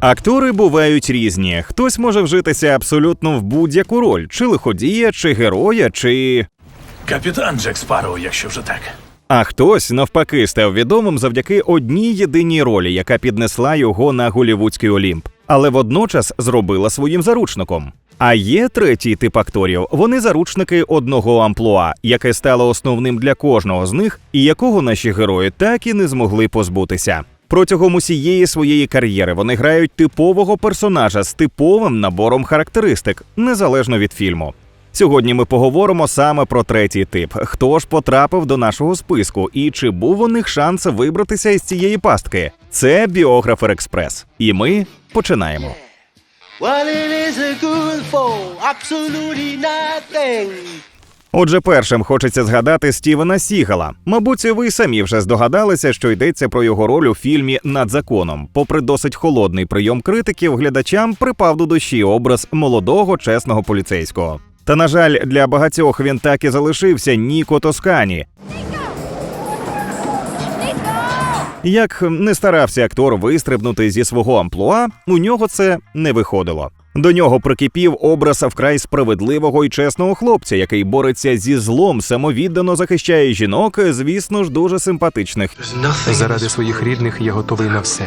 Актори бувають різні. Хтось може вжитися абсолютно в будь-яку роль, чи лиходія, чи героя, чи. Капітан Джек Спарроу, якщо вже так. А хтось навпаки став відомим завдяки одній єдиній ролі, яка піднесла його на голівудський Олімп, але водночас зробила своїм заручником. А є третій тип акторів. Вони заручники одного амплуа, яке стало основним для кожного з них, і якого наші герої так і не змогли позбутися. Протягом усієї своєї кар'єри вони грають типового персонажа з типовим набором характеристик, незалежно від фільму. Сьогодні ми поговоримо саме про третій тип. Хто ж потрапив до нашого списку і чи був у них шанс вибратися із цієї пастки? Це біографер Експрес. І ми починаємо. What it is it good for? Absolutely nothing. Отже, першим хочеться згадати Стівена Сігала. Мабуть, ви самі вже здогадалися, що йдеться про його роль у фільмі над законом. Попри досить холодний прийом критиків, глядачам припав до душі образ молодого чесного поліцейського. Та на жаль, для багатьох він так і залишився Ніко Тоскані. Як не старався актор вистрибнути зі свого амплуа, у нього це не виходило. До нього прикипів образ вкрай справедливого і чесного хлопця, який бореться зі злом, самовіддано захищає жінок, звісно ж, дуже симпатичних. Заради своїх рідних я готовий на все.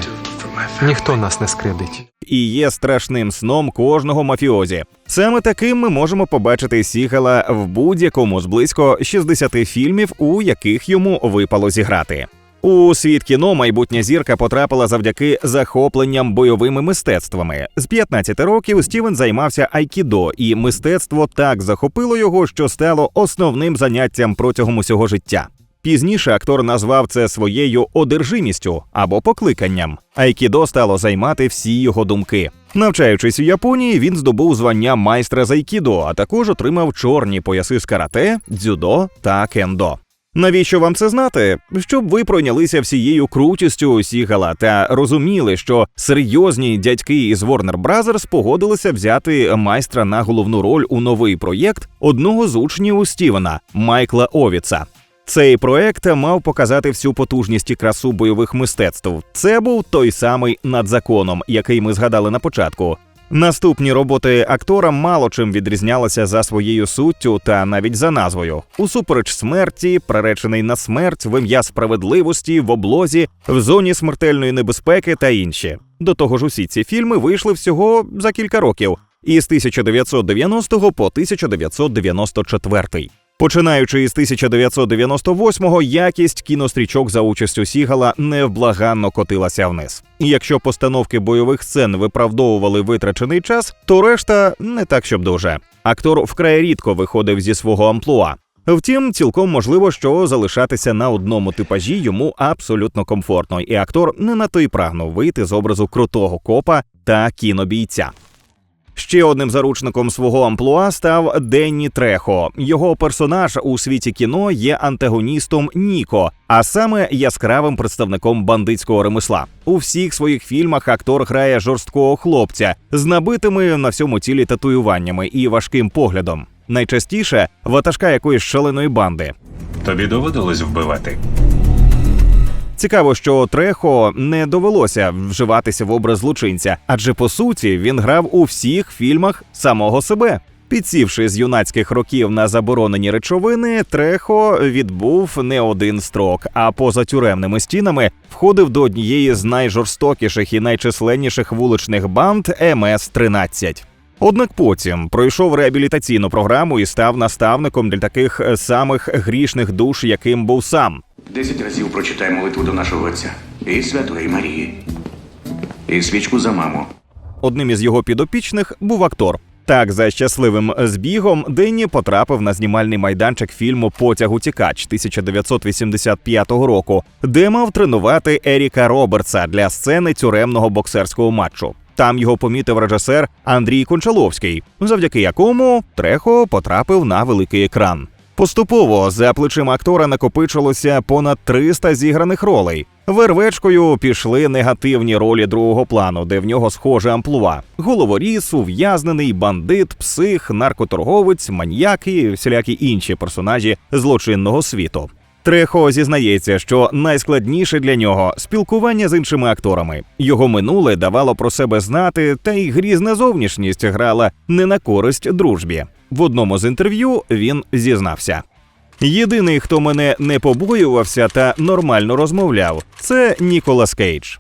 Ніхто нас не скривдить. і є страшним сном кожного мафіозі. Саме таким ми можемо побачити Сігала в будь-якому з близько 60 фільмів, у яких йому випало зіграти. У світ кіно майбутня зірка потрапила завдяки захопленням бойовими мистецтвами. З 15 років Стівен займався айкідо, і мистецтво так захопило його, що стало основним заняттям протягом усього життя. Пізніше актор назвав це своєю одержимістю або покликанням. Айкідо стало займати всі його думки. Навчаючись у Японії, він здобув звання майстра з айкідо, а також отримав чорні пояси з карате, дзюдо та кендо. Навіщо вам це знати? Щоб ви пройнялися всією крутістю Сігала та розуміли, що серйозні дядьки із Warner Brothers погодилися взяти майстра на головну роль у новий проєкт одного з учнів Стівена Майкла Овіца. Цей проект мав показати всю потужність і красу бойових мистецтв. Це був той самий над законом, який ми згадали на початку. Наступні роботи актора мало чим відрізнялися за своєю суттю та навіть за назвою. Усупереч смерті, приречений на смерть, в ім'я справедливості, в облозі, в зоні смертельної небезпеки та інші. До того ж, усі ці фільми вийшли всього за кілька років, із 1990 по 1994. Починаючи із 1998-го, якість кінострічок за участю Сігала невблаганно котилася вниз. Якщо постановки бойових сцен виправдовували витрачений час, то решта не так, щоб дуже. Актор вкрай рідко виходив зі свого амплуа. Втім, цілком можливо, що залишатися на одному типажі йому абсолютно комфортно, і актор не на той прагнув вийти з образу крутого копа та кінобійця. Ще одним заручником свого амплуа став Денні Трехо. Його персонаж у світі кіно є антагоністом Ніко, а саме яскравим представником бандитського ремесла. У всіх своїх фільмах актор грає жорсткого хлопця з набитими на всьому тілі татуюваннями і важким поглядом. Найчастіше ватажка якоїсь шаленої банди. Тобі доводилось вбивати? Цікаво, що Трехо не довелося вживатися в образ злочинця, адже по суті він грав у всіх фільмах самого себе. Підсівши з юнацьких років на заборонені речовини, Трехо відбув не один строк, а поза тюремними стінами входив до однієї з найжорстокіших і найчисленніших вуличних банд МС-13. Однак потім пройшов реабілітаційну програму і став наставником для таких е, самих грішних душ, яким був сам. Десять разів прочитай молитву до нашого Отця і Святої Марії, і свічку за маму. Одним із його підопічних був актор. Так, за щасливим збігом Денні потрапив на знімальний майданчик фільму Потяг утікач 1985 року, де мав тренувати Еріка Робертса для сцени тюремного боксерського матчу. Там його помітив режисер Андрій Кончаловський, завдяки якому Трехо потрапив на великий екран. Поступово за плечима актора накопичилося понад 300 зіграних ролей. Вервечкою пішли негативні ролі другого плану, де в нього схоже амплуа: головоріс, ув'язнений, бандит, псих, наркоторговець, маньяк і всілякі інші персонажі злочинного світу. Трехо зізнається, що найскладніше для нього спілкування з іншими акторами. Його минуле давало про себе знати, та й грізна зовнішність грала не на користь дружбі. В одному з інтерв'ю він зізнався. Єдиний, хто мене не побоювався та нормально розмовляв, це Ніколас Кейдж.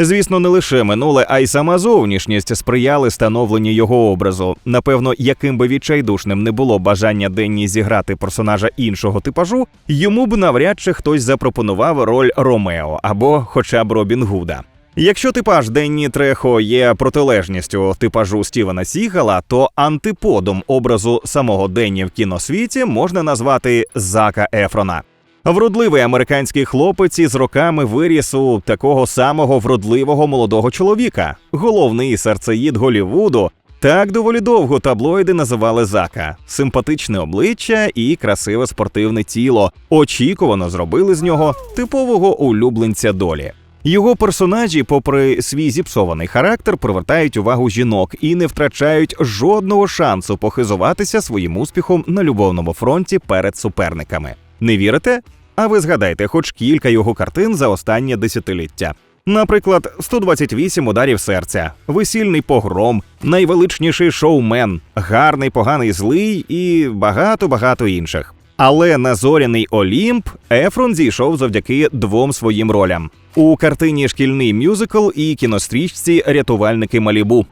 Звісно, не лише минуле, а й сама зовнішність сприяли становленню його образу. Напевно, яким би відчайдушним не було бажання Денні зіграти персонажа іншого типажу, йому б навряд чи хтось запропонував роль Ромео або хоча б Робін Гуда. Якщо типаж Денні Трехо є протилежністю типажу Стівена Сігала, то антиподом образу самого Денні в кіносвіті можна назвати Зака Ефрона. Вродливий американський хлопець із роками виріс у такого самого вродливого молодого чоловіка, головний серцеїд Голівуду. Так доволі довго таблоїди називали Зака. Симпатичне обличчя і красиве спортивне тіло. Очікувано зробили з нього типового улюбленця долі. Його персонажі, попри свій зіпсований характер, привертають увагу жінок і не втрачають жодного шансу похизуватися своїм успіхом на любовному фронті перед суперниками. Не вірите? А ви згадайте хоч кілька його картин за останнє десятиліття. Наприклад, 128 ударів серця, весільний погром, найвеличніший шоумен, гарний, поганий злий і багато багато інших. Але на зоряний Олімп Ефрон зійшов завдяки двом своїм ролям у картині Шкільний мюзикл і кінострічці Рятувальники Малібу.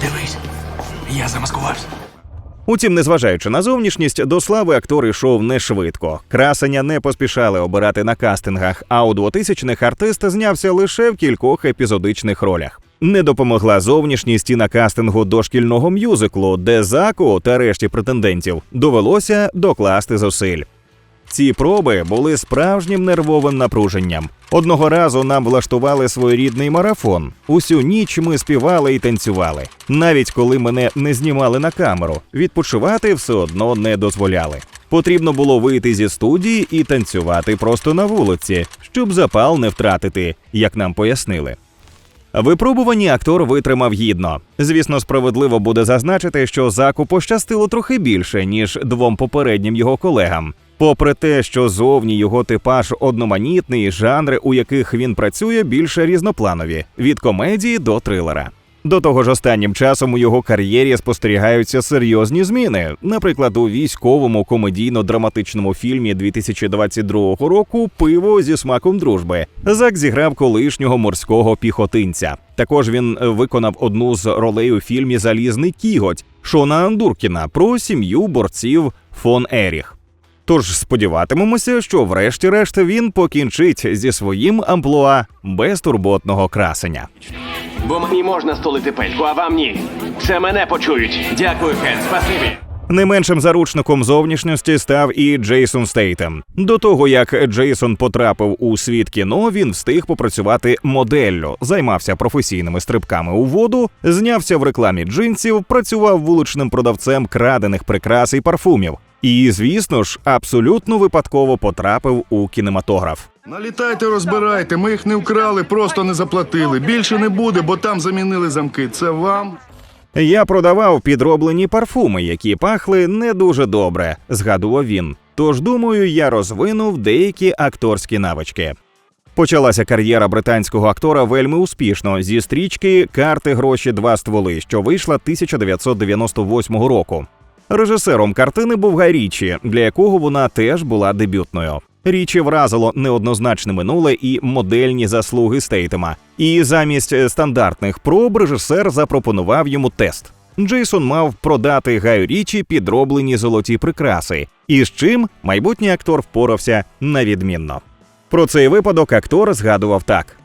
Дивись, я замаскувався. Утім, незважаючи на зовнішність, до слави актор йшов не швидко. Красення не поспішали обирати на кастингах, а у 2000-х артист знявся лише в кількох епізодичних ролях. Не допомогла зовнішність і на кастингу дошкільного мюзиклу, де заку та решті претендентів довелося докласти зусиль. Ці проби були справжнім нервовим напруженням. Одного разу нам влаштували своєрідний марафон. Усю ніч ми співали і танцювали. Навіть коли мене не знімали на камеру, відпочивати все одно не дозволяли. Потрібно було вийти зі студії і танцювати просто на вулиці, щоб запал не втратити, як нам пояснили. Випробувані актор витримав гідно. Звісно, справедливо буде зазначити, що заку пощастило трохи більше, ніж двом попереднім його колегам. Попри те, що зовні його типаж одноманітний, жанри, у яких він працює, більше різнопланові від комедії до трилера. До того ж, останнім часом у його кар'єрі спостерігаються серйозні зміни. Наприклад, у військовому комедійно-драматичному фільмі 2022 року Пиво зі смаком дружби Зак зіграв колишнього морського піхотинця. Також він виконав одну з ролей у фільмі Залізний кіготь Шона Андуркіна про сім'ю борців фон Еріх. Тож сподіватимемося, що врешті-решт він покінчить зі своїм амплуа безтурботного красення. Бо мені можна столити пельку, а вам ні. Це мене почують. Дякую, Кен, спасибі. Не меншим заручником зовнішності став і Джейсон Стейтем. До того як Джейсон потрапив у світ кіно, він встиг попрацювати моделлю, займався професійними стрибками у воду, знявся в рекламі джинсів, працював вуличним продавцем крадених прикрас і парфумів. І, звісно ж, абсолютно випадково потрапив у кінематограф. Налітайте, розбирайте. Ми їх не вкрали, просто не заплатили. Більше не буде, бо там замінили замки. Це вам. Я продавав підроблені парфуми, які пахли не дуже добре, згадував він. Тож думаю, я розвинув деякі акторські навички. Почалася кар'єра британського актора вельми успішно зі стрічки Карти гроші два стволи, що вийшла 1998 року. Режисером картини був Гай Річі, для якого вона теж була дебютною. Річі вразило неоднозначне минуле і модельні заслуги Стейтема. І замість стандартних проб режисер запропонував йому тест. Джейсон мав продати Гаю Річі підроблені золоті прикраси, і з чим майбутній актор впорався навідмінно. Про цей випадок актор згадував так: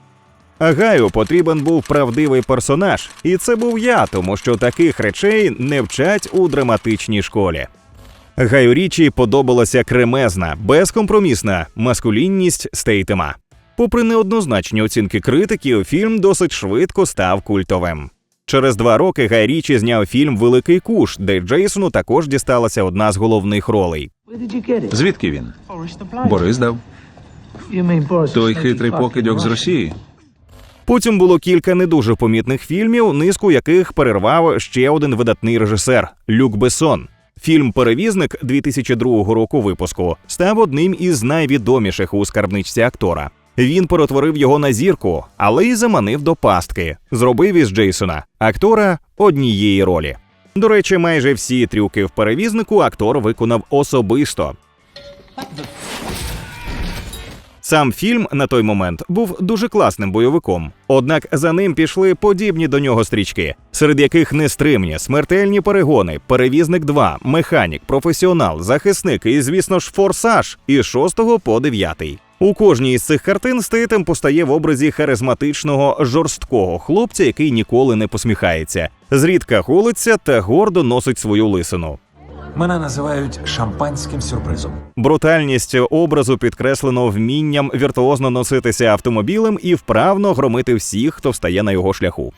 Гаю потрібен був правдивий персонаж, і це був я, тому що таких речей не вчать у драматичній школі. Гаю Річі подобалася кремезна, безкомпромісна маскулінність Стейтема. Попри неоднозначні оцінки критиків, фільм досить швидко став культовим. Через два роки Гай Річі зняв фільм Великий куш, де Джейсону також дісталася одна з головних ролей. Звідки він? Борис дав. Той хитрий покидьок з Росії. Потім було кілька не дуже помітних фільмів, низку яких перервав ще один видатний режисер Люк Бессон. Фільм Перевізник 2002 року випуску став одним із найвідоміших у скарбничці актора. Він перетворив його на зірку, але й заманив до пастки, зробив із Джейсона актора однієї ролі. До речі, майже всі трюки в перевізнику актор виконав особисто. Сам фільм на той момент був дуже класним бойовиком. Однак за ним пішли подібні до нього стрічки, серед яких нестримні, смертельні перегони, перевізник 2, механік, професіонал, захисник і, звісно ж, форсаж із 6 по 9. У кожній із цих картин Стейтем постає в образі харизматичного жорсткого хлопця, який ніколи не посміхається, зрідка голиться та гордо носить свою лисину. Мене називають шампанським сюрпризом. Брутальність образу підкреслено вмінням віртуозно носитися автомобілем і вправно громити всіх, хто встає на його шляху.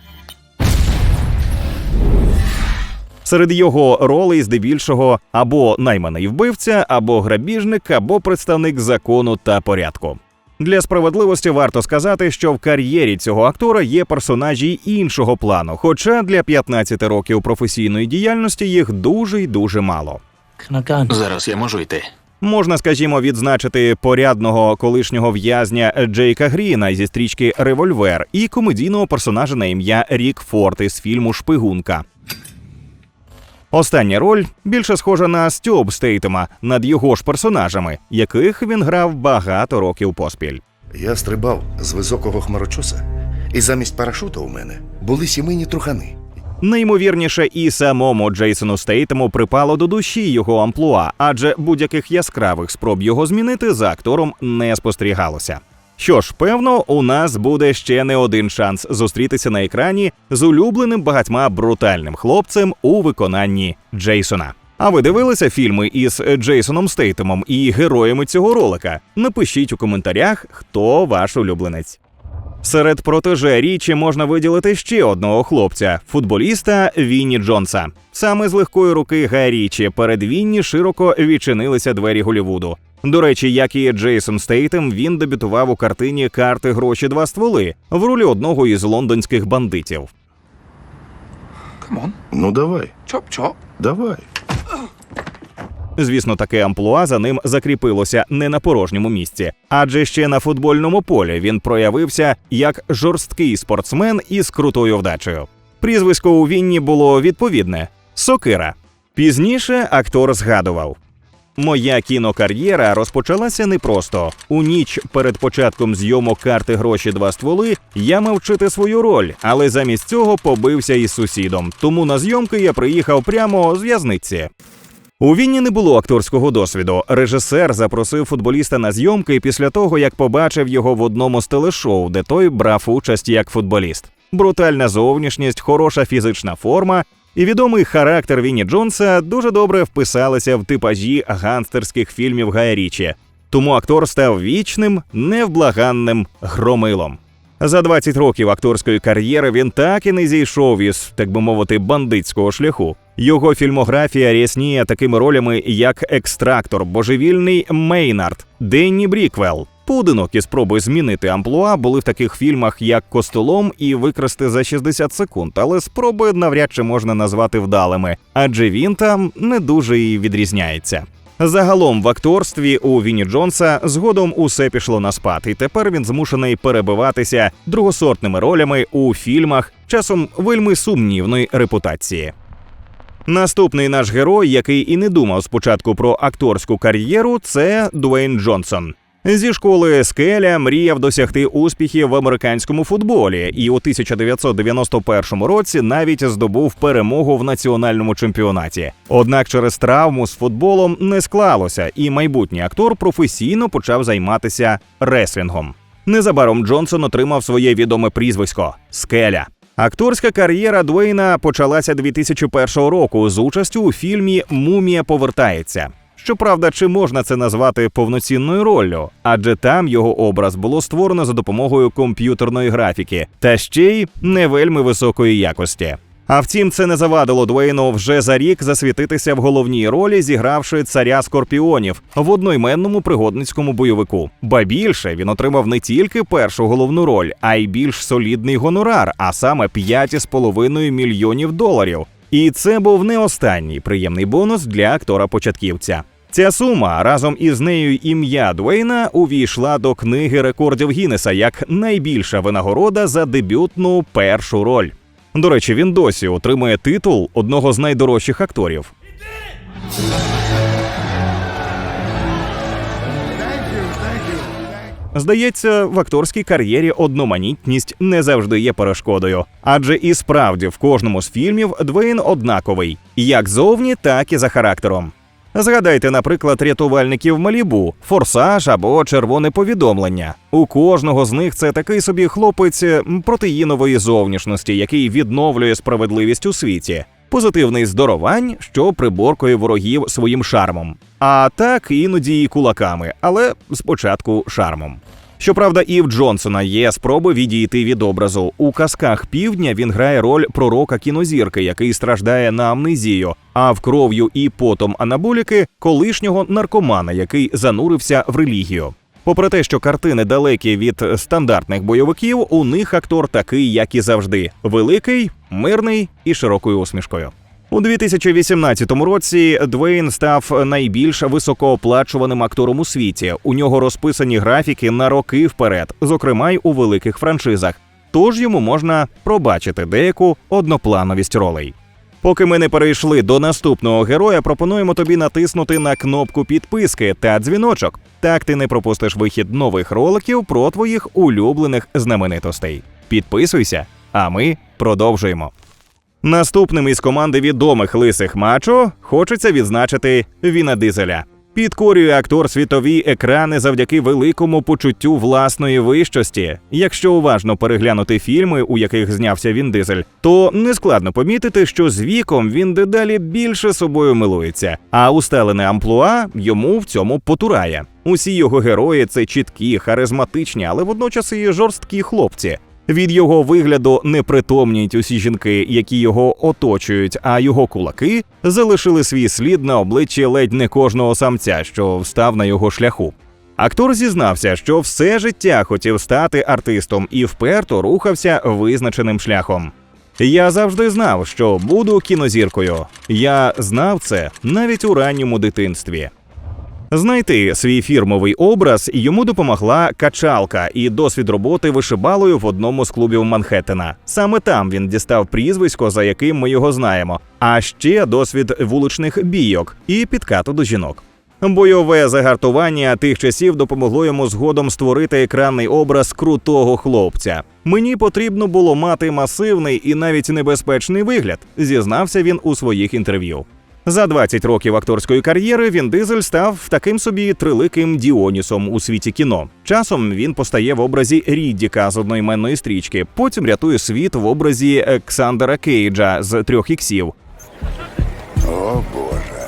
Серед його ролей здебільшого або найманий вбивця, або грабіжник, або представник закону та порядку. Для справедливості варто сказати, що в кар'єрі цього актора є персонажі іншого плану, хоча для 15 років професійної діяльності їх дуже й дуже мало. Зараз я можу йти. Можна, скажімо, відзначити порядного колишнього в'язня Джейка Гріна зі стрічки Револьвер і комедійного персонажа на ім'я Рік Форт із фільму Шпигунка. Остання роль більше схожа на Стьоб Стейтема над його ж персонажами, яких він грав багато років поспіль. Я стрибав з високого хмарочоса, і замість парашута у мене були сімейні трухани. Неймовірніше, і самому Джейсону Стейтему припало до душі його амплуа, адже будь-яких яскравих спроб його змінити за актором не спостерігалося. Що ж, певно, у нас буде ще не один шанс зустрітися на екрані з улюбленим багатьма брутальним хлопцем у виконанні Джейсона. А ви дивилися фільми із Джейсоном Стейтемом і героями цього ролика? Напишіть у коментарях, хто ваш улюбленець. Серед протеже річі можна виділити ще одного хлопця футболіста Вінні Джонса. Саме з легкої руки Гая Річі перед Вінні широко відчинилися двері Голівуду. До речі, як і Джейсон Стейтем, він дебютував у картині Карти гроші два стволи в ролі одного із лондонських бандитів. Ну давай, Чоп-чоп. давай. Звісно, таке амплуа за ним закріпилося не на порожньому місці, адже ще на футбольному полі він проявився як жорсткий спортсмен із крутою вдачею. Прізвисько у Вінні було відповідне Сокира. Пізніше актор згадував. Моя кінокар'єра розпочалася непросто. У ніч перед початком зйомок карти гроші два стволи я мав вчити свою роль, але замість цього побився із сусідом. Тому на зйомки я приїхав прямо з в'язниці. У Вінні не було акторського досвіду. Режисер запросив футболіста на зйомки після того, як побачив його в одному з телешоу, де той брав участь як футболіст. Брутальна зовнішність, хороша фізична форма і відомий характер Вінні Джонса дуже добре вписалися в типажі гангстерських фільмів Гая Річі. Тому актор став вічним, невблаганним громилом. За 20 років акторської кар'єри він так і не зійшов із, так би мовити, бандитського шляху. Його фільмографія рясніє такими ролями, як екстрактор, божевільний Мейнард, Денні Бріквелл. Поодинокі спроби змінити амплуа були в таких фільмах, як Костолом і Викрасти за 60 секунд, але спроби навряд чи можна назвати вдалими, адже він там не дуже і відрізняється. Загалом в акторстві у Вінні Джонса згодом усе пішло на спад, і тепер він змушений перебиватися другосортними ролями у фільмах, часом вельми сумнівної репутації. Наступний наш герой, який і не думав спочатку про акторську кар'єру, це Дуейн Джонсон. Зі школи Скеля мріяв досягти успіхів в американському футболі, і у 1991 році навіть здобув перемогу в національному чемпіонаті. Однак через травму з футболом не склалося, і майбутній актор професійно почав займатися реслінгом. Незабаром Джонсон отримав своє відоме прізвисько Скеля. Акторська кар'єра Дуейна почалася 2001 року з участю у фільмі Мумія повертається. Щоправда, чи можна це назвати повноцінною роллю? Адже там його образ було створено за допомогою комп'ютерної графіки, та ще й не вельми високої якості. А втім, це не завадило Дуейну вже за рік засвітитися в головній ролі, зігравши царя скорпіонів в одноіменному пригодницькому бойовику. Ба більше він отримав не тільки першу головну роль, а й більш солідний гонорар, а саме 5,5 мільйонів доларів. І це був не останній приємний бонус для актора-початківця. Ця сума разом із нею ім'я Дуейна увійшла до книги рекордів Гіннеса як найбільша винагорода за дебютну першу роль. До речі, він досі отримує титул одного з найдорожчих акторів. Здається, в акторській кар'єрі одноманітність не завжди є перешкодою, адже і справді в кожному з фільмів Двейн однаковий, як зовні, так і за характером. Згадайте, наприклад, рятувальників Малібу, форсаж або червоне повідомлення. У кожного з них це такий собі хлопець протеїнової зовнішності, який відновлює справедливість у світі. Позитивний здоровань, що приборкує ворогів своїм шармом. А так іноді і кулаками, але спочатку шармом. Щоправда, і в Джонсона є спроби відійти від образу. У казках півдня він грає роль пророка кінозірки, який страждає на амнезію, а в кров'ю і потом анаболіки колишнього наркомана, який занурився в релігію. Попри те, що картини далекі від стандартних бойовиків, у них актор такий, як і завжди: великий, мирний і широкою усмішкою. У 2018 році Двейн став найбільш високооплачуваним актором у світі. У нього розписані графіки на роки вперед, зокрема й у великих франшизах. Тож йому можна пробачити деяку одноплановість ролей. Поки ми не перейшли до наступного героя, пропонуємо тобі натиснути на кнопку підписки та дзвіночок. Так ти не пропустиш вихід нових роликів про твоїх улюблених знаменитостей. Підписуйся, а ми продовжуємо. Наступним із команди відомих лисих мачо хочеться відзначити Віна Дизеля. Підкорює актор світові екрани завдяки великому почуттю власної вищості. Якщо уважно переглянути фільми, у яких знявся він дизель, то нескладно помітити, що з віком він дедалі більше собою милується, а устелене амплуа йому в цьому потурає. Усі його герої це чіткі, харизматичні, але водночас і жорсткі хлопці. Від його вигляду не притомніють усі жінки, які його оточують, а його кулаки залишили свій слід на обличчі ледь не кожного самця, що встав на його шляху. Актор зізнався, що все життя хотів стати артистом і вперто рухався визначеним шляхом. Я завжди знав, що буду кінозіркою. Я знав це навіть у ранньому дитинстві. Знайти свій фірмовий образ йому допомогла качалка і досвід роботи вишибалою в одному з клубів Манхеттена. Саме там він дістав прізвисько, за яким ми його знаємо, а ще досвід вуличних бійок і підкату до жінок. Бойове загартування тих часів допомогло йому згодом створити екранний образ крутого хлопця. Мені потрібно було мати масивний і навіть небезпечний вигляд, зізнався він у своїх інтерв'ю. За 20 років акторської кар'єри він дизель став таким собі триликим Діонісом у світі кіно. Часом він постає в образі Ріддіка з одноіменної стрічки, потім рятує світ в образі Ександера Кейджа з трьох іксів. О Боже.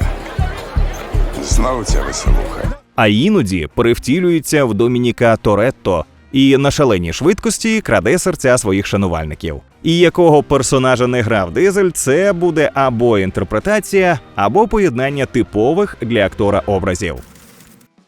Знову ця веселуха. а іноді перевтілюється в Домініка Торетто і на шаленій швидкості краде серця своїх шанувальників. І якого персонажа не грав дизель, це буде або інтерпретація, або поєднання типових для актора образів.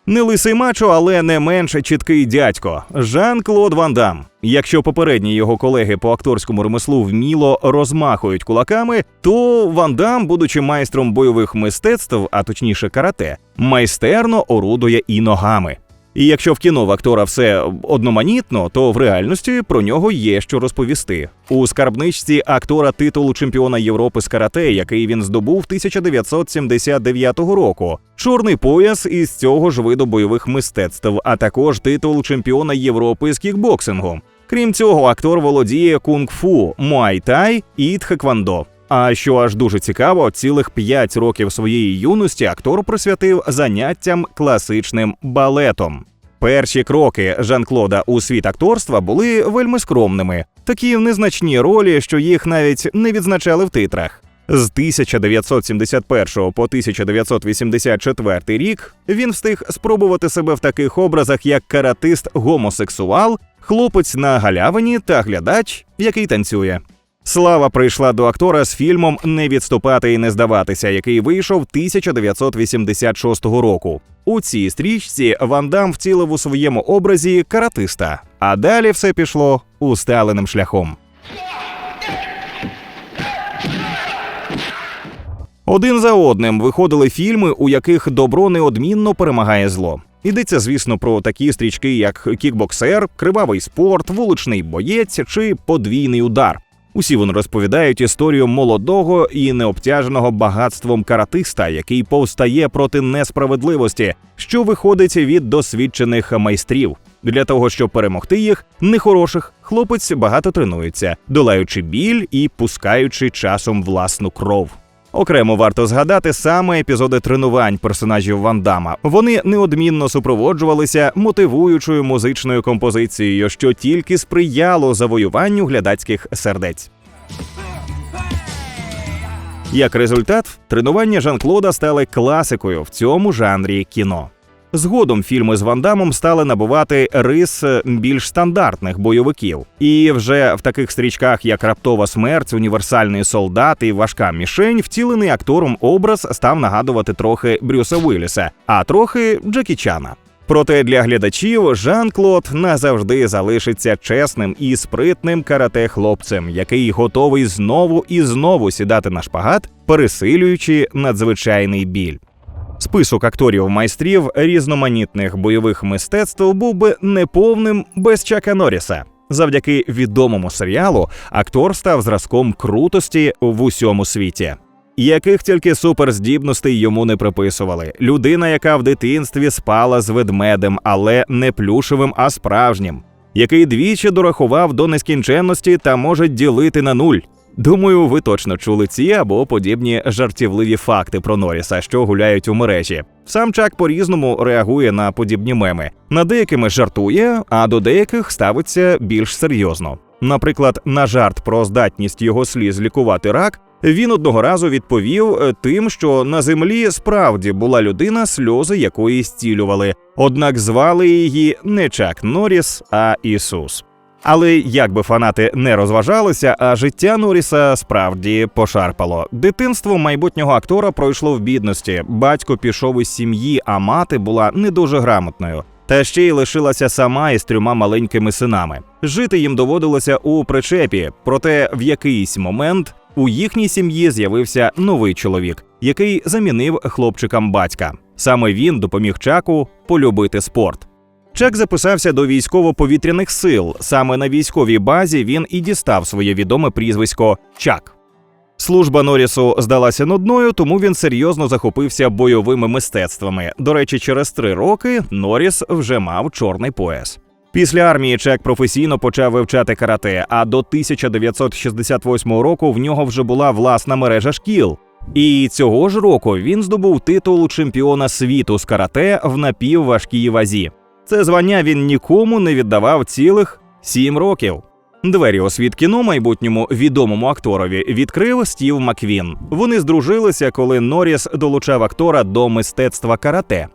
Не лисий мачо, але не менш чіткий дядько Жан-Клод Ван Дам. Якщо попередні його колеги по акторському ремеслу вміло розмахують кулаками, то Ван Дам, будучи майстром бойових мистецтв, а точніше карате, майстерно орудує і ногами. І якщо в кіно в актора все одноманітно, то в реальності про нього є що розповісти. У скарбничці актора титулу чемпіона Європи з карате, який він здобув 1979 року, чорний пояс із цього ж виду бойових мистецтв, а також титул чемпіона Європи з кікбоксингу. Крім цього, актор володіє кунг-фу, муай-тай і тхеквондо. А що аж дуже цікаво, цілих 5 років своєї юності актор присвятив заняттям класичним балетом. Перші кроки Жан-Клода у світ акторства були вельми скромними, такі незначні ролі, що їх навіть не відзначали в титрах. З 1971 по 1984 рік він встиг спробувати себе в таких образах, як каратист-гомосексуал, хлопець на галявині та глядач, який танцює. Слава прийшла до актора з фільмом Не відступати і не здаватися, який вийшов 1986 року. У цій стрічці Ван Дам втілив у своєму образі каратиста, а далі все пішло усталеним шляхом. Один за одним виходили фільми, у яких добро неодмінно перемагає зло. Йдеться, звісно, про такі стрічки, як кікбоксер, кривавий спорт, вуличний боєць чи подвійний удар. Усі вони розповідають історію молодого і необтяженого багатством каратиста, який повстає проти несправедливості, що виходить від досвідчених майстрів. Для того щоб перемогти їх, нехороших, хлопець багато тренується, долаючи біль і пускаючи часом власну кров. Окремо варто згадати саме епізоди тренувань персонажів Ван Дама. Вони неодмінно супроводжувалися мотивуючою музичною композицією, що тільки сприяло завоюванню глядацьких сердець. Як результат, тренування Жан-Клода стали класикою в цьому жанрі кіно. Згодом фільми з Ван Дамом стали набувати рис е, більш стандартних бойовиків, і вже в таких стрічках, як Раптова смерть, універсальний солдат і важка мішень, втілений актором образ став нагадувати трохи Брюса Уілліса, а трохи Джекі Чана. Проте для глядачів Жан-Клод назавжди залишиться чесним і спритним карате хлопцем, який готовий знову і знову сідати на шпагат, пересилюючи надзвичайний біль. Список акторів майстрів різноманітних бойових мистецтв був би неповним без Чака Норріса. Завдяки відомому серіалу актор став зразком крутості в усьому світі. Яких тільки суперздібностей йому не приписували. Людина, яка в дитинстві спала з ведмедем, але не плюшевим, а справжнім, який двічі дорахував до нескінченності та може ділити на нуль. Думаю, ви точно чули ці або подібні жартівливі факти про Норріса, що гуляють у мережі. Сам Чак по-різному реагує на подібні меми. На деякими жартує, а до деяких ставиться більш серйозно. Наприклад, на жарт про здатність його сліз лікувати рак. Він одного разу відповів е, тим, що на землі справді була людина, сльози якої зцілювали, однак звали її не Чак Норріс, а Ісус. Але як би фанати не розважалися, а життя Норріса справді пошарпало. Дитинство майбутнього актора пройшло в бідності. Батько пішов із сім'ї, а мати була не дуже грамотною. Та ще й лишилася сама із трьома маленькими синами. Жити їм доводилося у причепі, проте в якийсь момент у їхній сім'ї з'явився новий чоловік, який замінив хлопчикам батька. Саме він допоміг Чаку полюбити спорт. Чак записався до військово-повітряних сил. Саме на військовій базі він і дістав своє відоме прізвисько Чак. Служба Норрісу здалася нудною, тому він серйозно захопився бойовими мистецтвами. До речі, через три роки Норріс вже мав чорний пояс. Після армії Чек професійно почав вивчати карате, а до 1968 року в нього вже була власна мережа шкіл. І цього ж року він здобув титул чемпіона світу з карате в напівважкій вазі. Це звання він нікому не віддавав цілих сім років. Двері у світ кіно майбутньому відомому акторові відкрив Стів Маквін. Вони здружилися, коли Норріс долучав актора до мистецтва карате.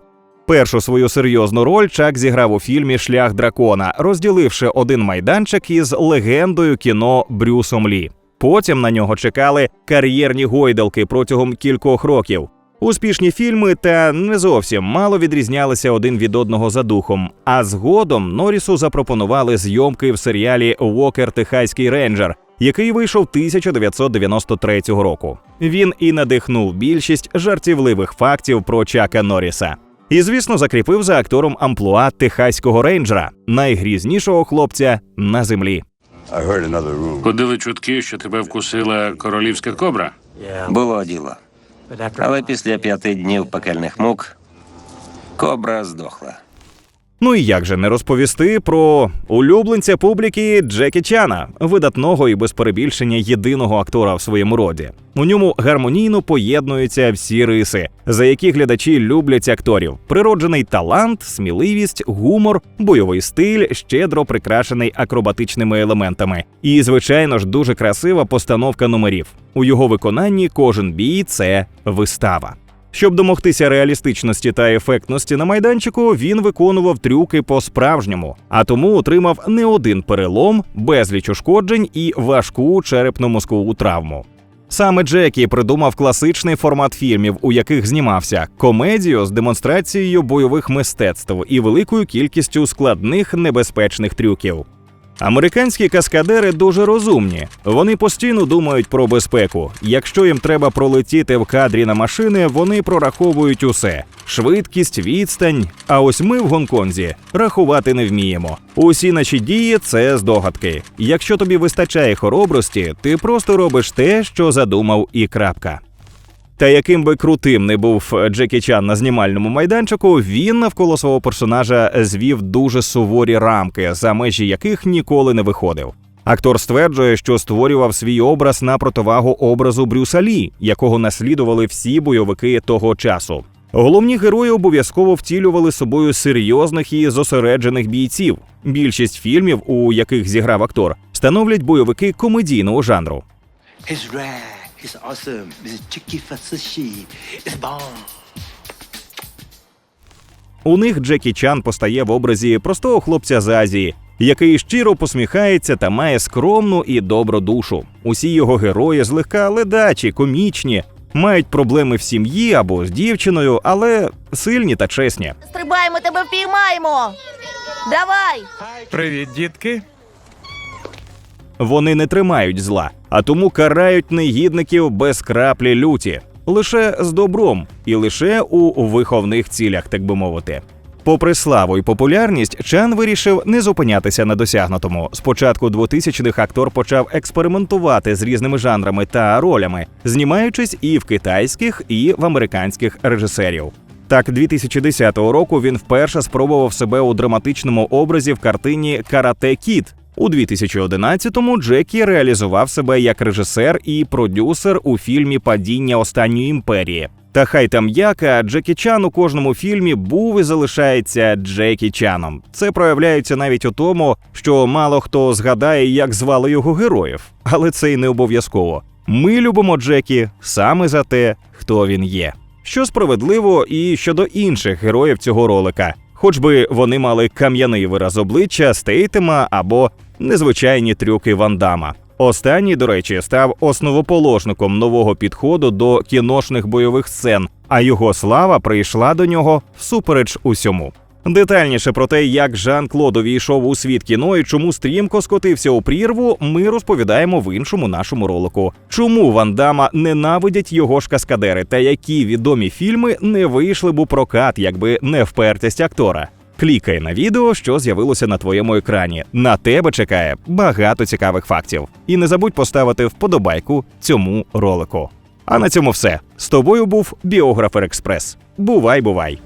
Першу свою серйозну роль Чак зіграв у фільмі Шлях дракона, розділивши один майданчик із легендою кіно Брюсом Лі. Потім на нього чекали кар'єрні гойдалки протягом кількох років. Успішні фільми та не зовсім мало відрізнялися один від одного за духом. А згодом Норрісу запропонували зйомки в серіалі Вокер Техаський рейнджер, який вийшов 1993 року. Він і надихнув більшість жартівливих фактів про Чака Норріса. І, звісно, закріпив за актором амплуа техаського рейнджера, найгрізнішого хлопця на землі. Ходили чутки, що тебе вкусила королівська кобра. Було діло. Але після п'яти днів пекельних мук кобра здохла. Ну і як же не розповісти про улюбленця публіки Джекі Чана, видатного і без перебільшення єдиного актора в своєму роді. У ньому гармонійно поєднуються всі риси, за які глядачі люблять акторів: природжений талант, сміливість, гумор, бойовий стиль, щедро прикрашений акробатичними елементами. І, звичайно ж, дуже красива постановка номерів. У його виконанні кожен бій це вистава. Щоб домогтися реалістичності та ефектності на майданчику, він виконував трюки по-справжньому, а тому отримав не один перелом, безліч ушкоджень і важку черепно-мозкову травму. Саме Джекі придумав класичний формат фільмів, у яких знімався комедію з демонстрацією бойових мистецтв і великою кількістю складних небезпечних трюків. Американські каскадери дуже розумні. Вони постійно думають про безпеку. Якщо їм треба пролетіти в кадрі на машини, вони прораховують усе: швидкість, відстань. А ось ми в Гонконзі рахувати не вміємо. Усі наші дії це здогадки. Якщо тобі вистачає хоробрості, ти просто робиш те, що задумав, і крапка. Та яким би крутим не був Джекі Чан на знімальному майданчику, він навколо свого персонажа звів дуже суворі рамки, за межі яких ніколи не виходив. Актор стверджує, що створював свій образ на противагу образу Брюса Лі, якого наслідували всі бойовики того часу. Головні герої обов'язково втілювали собою серйозних і зосереджених бійців. Більшість фільмів, у яких зіграв актор, становлять бойовики комедійного жанру. It's awesome. It's Chicky Fatsushi. It's bomb. У них Джекі Чан постає в образі простого хлопця з Азії, який щиро посміхається та має скромну і добру душу. Усі його герої злегка ледачі, комічні, мають проблеми в сім'ї або з дівчиною, але сильні та чесні. Стрибаємо, тебе впіймаємо! Давай! Привіт, дітки. Вони не тримають зла, а тому карають негідників без краплі люті, лише з добром і лише у виховних цілях, так би мовити. Попри славу і популярність, Чан вирішив не зупинятися на досягнутому. Спочатку 2000-х актор почав експериментувати з різними жанрами та ролями, знімаючись і в китайських, і в американських режисерів. Так, 2010 року він вперше спробував себе у драматичному образі в картині Карате Кіт. У 2011-му Джекі реалізував себе як режисер і продюсер у фільмі Падіння останньої імперії. Та хай там як, а Джекі Чан у кожному фільмі був і залишається Джекі Чаном. Це проявляється навіть у тому, що мало хто згадає, як звали його героїв, але це й не обов'язково. Ми любимо Джекі саме за те, хто він є. Що справедливо і щодо інших героїв цього ролика, хоч би вони мали кам'яний вираз обличчя Стейтема або незвичайні трюки Вандама. Останній, до речі, став основоположником нового підходу до кіношних бойових сцен, а його слава прийшла до нього всупереч усьому. Детальніше про те, як Жан Клод увійшов у світ кіно і чому стрімко скотився у прірву, ми розповідаємо в іншому нашому ролику. Чому Ван Дама ненавидять його ж каскадери, та які відомі фільми не вийшли б у прокат, якби не впертість актора. Клікай на відео, що з'явилося на твоєму екрані. На тебе чекає багато цікавих фактів. І не забудь поставити вподобайку цьому ролику. А на цьому все. З тобою був Біографер Експрес. Бувай, бувай!